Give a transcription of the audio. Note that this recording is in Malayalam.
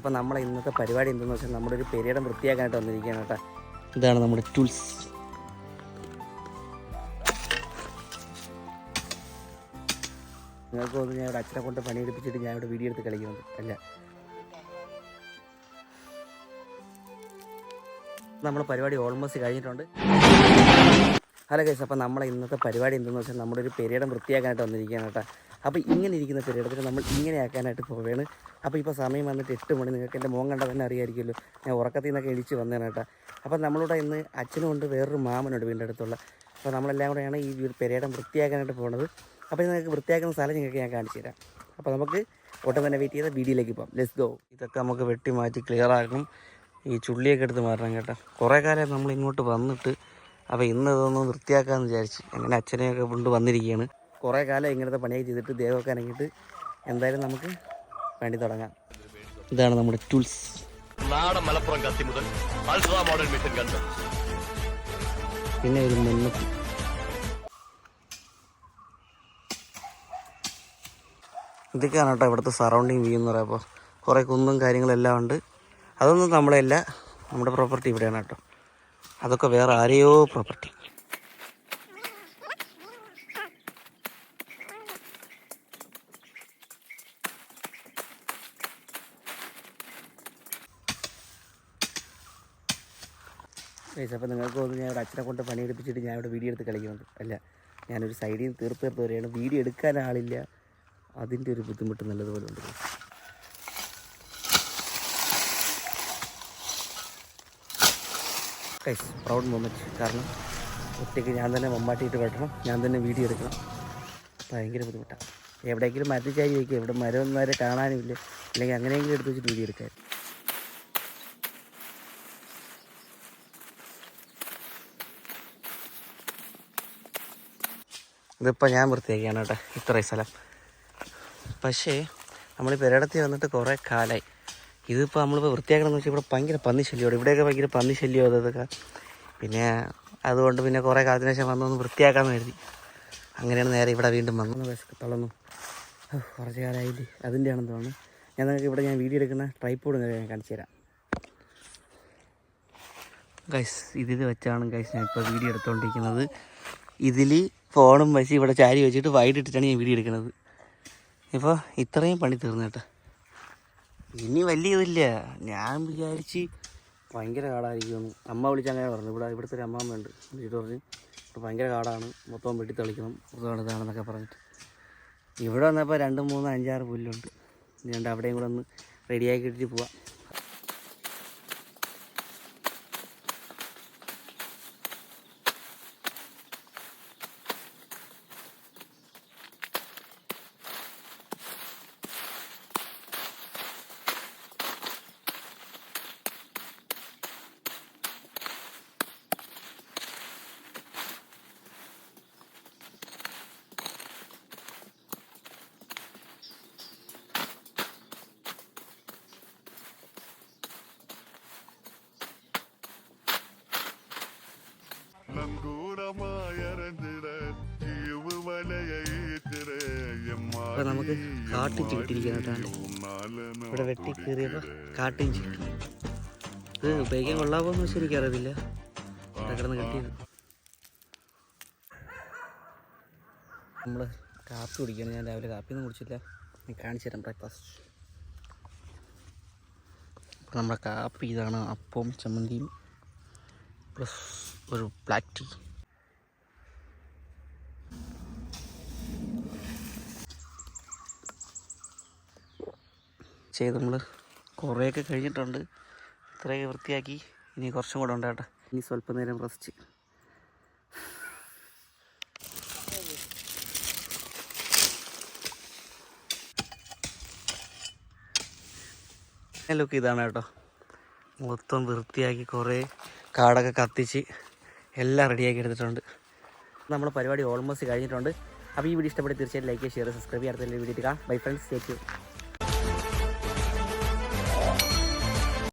അപ്പോൾ നമ്മളെ ഇന്നത്തെ പരിപാടി എന്തെന്ന് വെച്ചാൽ നമ്മുടെ ഒരു പെരിയടം വൃത്തിയാക്കാനായിട്ട് വന്നിരിക്കുകയാണ് കേട്ടോ. ഇതാണ് നമ്മുടെ ടൂൾസ് നിങ്ങൾക്ക് തോന്നുന്നു ഞാൻ ഇവിടെ അച്ഛനെ കൊണ്ട് പണിയെടുപ്പിച്ചിട്ട് ഞാൻ ഇവിടെ വീഡിയോ എടുത്ത് കളിക്കുന്നത് അല്ല. നമ്മുടെ പരിപാടി ഓൾമോസ്റ്റ് കഴിഞ്ഞിട്ടുണ്ട്. ഹലോ കേസ് അപ്പോൾ നമ്മളെ ഇന്നത്തെ പരിപാടി എന്തെന്ന് വെച്ചാൽ നമ്മുടെ ഒരു പെരിയടം വൃത്തിയാക്കാനായിട്ട് വന്നിരിക്കുകയാണ് കേട്ടോ. അപ്പോൾ ഇങ്ങനെ ഇരിക്കുന്ന പീരീഡത്തിൽ നമ്മൾ ഇങ്ങനെ ആക്കാനായിട്ട് പോവുകയാണ്. അപ്പോൾ ഇപ്പോൾ സമയം വന്നിട്ട് എട്ട് മണി. നിങ്ങൾക്ക് എന്റെ മോൻ കണ്ടാൽ തന്നെ അറിയാമായിരിക്കുമല്ലോ ഞാൻ ഉറക്കത്തിൽ നിന്നൊക്കെ എഴിച്ച് കേട്ടോ. അപ്പോൾ നമ്മളിവിടെ ഇന്ന് അച്ഛനും ഉണ്ട് വേറൊരു മാമനുണ്ട് വീടിന്റെ അടുത്തുള്ള. അപ്പോൾ നമ്മളെല്ലാം കൂടെയാണ് ഈ ഒരു പെരിയടം വൃത്തിയാക്കാനായിട്ട് പോകുന്നത് അപ്പോൾ നിങ്ങൾക്ക് വൃത്തിയാക്കുന്ന സ്ഥലം നിങ്ങൾക്ക് ഞാൻ കാണിച്ചു തരാം. അപ്പോൾ നമുക്ക് ഒട്ടം തന്നെ വെയിറ്റ് ചെയ്ത വീഡിയോയിലേക്ക് പോകാം ലെസ് ഗോ ഇതൊക്കെ നമുക്ക് വെട്ടി മാറ്റി ക്ലിയർ ആക്കും. ഈ ചുള്ളിയൊക്കെ എടുത്ത് മാറണം കേട്ടോ. കുറേ കാലം നമ്മൾ ഇങ്ങോട്ട് വന്നിട്ട് അപ്പോൾ ഇന്ന് ഇതൊന്ന് വൃത്തിയാക്കാമെന്ന് വിചാരിച്ച്. അങ്ങനെ അച്ഛനെയൊക്കെ കൊണ്ട് വന്നിരിക്കുകയാണ്. കുറേ കാലം ഇങ്ങനത്തെ പണിയൊക്കെ ചെയ്തിട്ട് ദേഹമൊക്കെ അനങ്ങിയിട്ട് എന്തായാലും നമുക്ക് വേണ്ടി തുടങ്ങാം. ഇതാണ് നമ്മുടെ ടൂൾസ്. നാടൻ മലപ്പുറം കത്തി മുതൽ അൾട്രാ മോഡൽ മിഷൻ കണ്ട് പിന്നെ ഒരു മുന്നത്തി ഇതൊക്കെയാണ് കേട്ടോ ഇവിടുത്തെ സറൗണ്ടിങ് വ്യൂ എന്ന് പറയുമ്പോൾ കുറേ കുന്നും കാര്യങ്ങളെല്ലാം ഉണ്ട്. അതൊന്നും നമ്മളെയല്ല നമ്മുടെ പ്രോപ്പർട്ടി ഇവിടെയാണ് കേട്ടോ. അതൊക്കെ വേറെ ആരെയോ പ്രോപ്പർട്ടി അപ്പോൾ നിങ്ങൾക്ക് തോന്നുന്നു ഞാൻ ഇവിടെ അച്ഛനെ കൊണ്ട് പണിയെടുപ്പിച്ചിട്ട് ഞാൻ ഇവിടെ വീഡിയോ എടുത്ത് കളിക്കുന്നത് അല്ല ഞാനൊരു സൈഡിൽ നിന്ന് തീർത്ത് തീർത്ത് വരികയാണ് വീഡിയോ എടുക്കാൻ ആളില്ല. അതിന്റെ ഒരു ബുദ്ധിമുട്ട് നല്ലതുപോലെ ഉണ്ട്. ഗൈസ് പ്രൗഡ് മൊമെന്റ് കാരണം ഒറ്റയ്ക്ക് ഞാൻ തന്നെ മമ്മാട്ടിയിട്ട് വെട്ടണം ഞാൻ തന്നെ വീഡിയോ എടുക്കണം. ഭയങ്കര ബുദ്ധിമുട്ടാണ് എവിടെയെങ്കിലും മരത്തിൽ ചാരി വയ്ക്കുക. ഇവിടെ മരം വരെ കാണാനുമില്ല. അല്ലെങ്കിൽ അങ്ങനെയെങ്കിലും എടുത്ത് വെച്ചിട്ട് വീഡിയോ എടുക്കാൻ ഇതിപ്പോൾ ഞാൻ വൃത്തിയാക്കിയാണ് കേട്ടോ. ഇത്രയും സ്ഥലം. പക്ഷേ നമ്മൾ പെരടത്തിൽ വന്നിട്ട് കുറേ കാലമായി ഇതിപ്പോൾ നമ്മളിപ്പോൾ വൃത്തിയാക്കണമെന്ന് വെച്ചാൽ ഇവിടെ ഭയങ്കര പന്നി ശല്യമാണ് ഇവിടെയൊക്കെ ഭയങ്കര പന്നി ശല്യം അതൊക്കെ. പിന്നെ അതുകൊണ്ട് പിന്നെ കുറേ കാലത്തിന് ശേഷം വന്നൊന്ന് വൃത്തിയാക്കാമെന്ന് കരുതി. അങ്ങനെയാണ് നേരെ ഇവിടെ വീണ്ടും വന്നു വിശക്ക് തളന്നു കുറച്ച് കാലമായില്ലേ അതിന്റെ ആണെന്ന് തോന്നുന്നു. ഞാൻ നിങ്ങൾക്ക് ഇവിടെ ഞാൻ വീഡിയോ എടുക്കുന്ന ട്രൈപ്പോഡും ഞാൻ കാണിച്ചു തരാം. ഗൈസ് ഇതിൽ വെച്ചാണ് ഗൈസ് ഞാൻ ഇപ്പോൾ വീഡിയോ എടുത്തുകൊണ്ടിരിക്കുന്നത് ഇതിൽ ഫോണും വെച്ച് ഇവിടെ ചാരി വെച്ചിട്ട് വൈഡ് ഇട്ടിട്ടാണ് ഞാൻ വീഡിയോ എടുക്കുന്നത് ഇപ്പോൾ ഇത്രയും പണി തീർന്നു കേട്ടോ. ഇനി വലിയ ഇതില്ല. ഞാൻ വിചാരിച്ച് ഭയങ്കര കാടായിരിക്കും അമ്മ വിളിച്ച് അങ്ങനെ പറഞ്ഞു. ഇവിടെ ഇവിടുത്തെ ഒരു അമ്മാമ്മയുണ്ട് വിളിച്ചിട്ട് പറഞ്ഞു ഇവിടെ ഭയങ്കര കാടാണ്. മൊത്തം വെട്ടി തെളിക്കണം. മൊത്തം ഇതാണെന്നൊക്കെ പറഞ്ഞിട്ട്. ഇവിടെ വന്നപ്പോൾ രണ്ട് മൂന്ന് അഞ്ചാറ് പുല്ലുണ്ട്. രണ്ട് അവിടെയും കൂടെ ഒന്ന് റെഡിയാക്കി ഇട്ടിട്ട് പോവാം. അപ്പോൾ നമുക്ക് കാട്ടിഞ്ചി കിട്ടിയിരിക്കുന്നതാണ് ഇവിടെ വെട്ടി കയറിയപ്പോൾ കാട്ടിഞ്ചി കിട്ടി ഇത് ഉപയോഗിക്കാൻ കൊള്ളാവോന്ന് വെച്ചാൽ എനിക്കറിയത്തില്ല ഇവിടെ കിടന്ന് കിട്ടിയത്. നമ്മൾ കാപ്പി കുടിക്കണം. ഞാൻ രാവിലെ കാപ്പിയൊന്നും കുടിച്ചില്ല. ഞാൻ കാണിച്ചു തരാം ബ്രേക്ക്ഫാസ്റ്റ് നമ്മുടെ കാപ്പി ഇതാണ് അപ്പവും ചമ്മന്തിയും പ്ലസ് ഒരു ബ്ലാക്ക് ടീ ചെയ്ത് നമ്മൾ കുറേയൊക്കെ കഴിഞ്ഞിട്ടുണ്ട്. ഇത്രയൊക്കെ വൃത്തിയാക്കി. ഇനി കുറച്ചും കൂടെ ഉണ്ട് കേട്ടോ ഇനി സ്വല്പം നേരം റെസ്റ്റ് ലുക്ക് ഇതാണ് കേട്ടോ. മൊത്തം വൃത്തിയാക്കി കുറേ കാടൊക്കെ കത്തിച്ച് എല്ലാം റെഡിയാക്കി എടുത്തിട്ടുണ്ട്. നമ്മുടെ പരിപാടി ഓൾമോസ്റ്റ് കഴിഞ്ഞിട്ടുണ്ട്. അപ്പോൾ ഈ വീഡിയോ ഇഷ്ടപ്പെട്ട് തീർച്ചയായിട്ടും ലൈക്ക് ഷെയർ സബ്സ്ക്രൈബ് ചെയ്യാത്ത വീഡിയോ കാണാം ബൈ ഫ്രണ്ട്സ് ടേക്ക് യു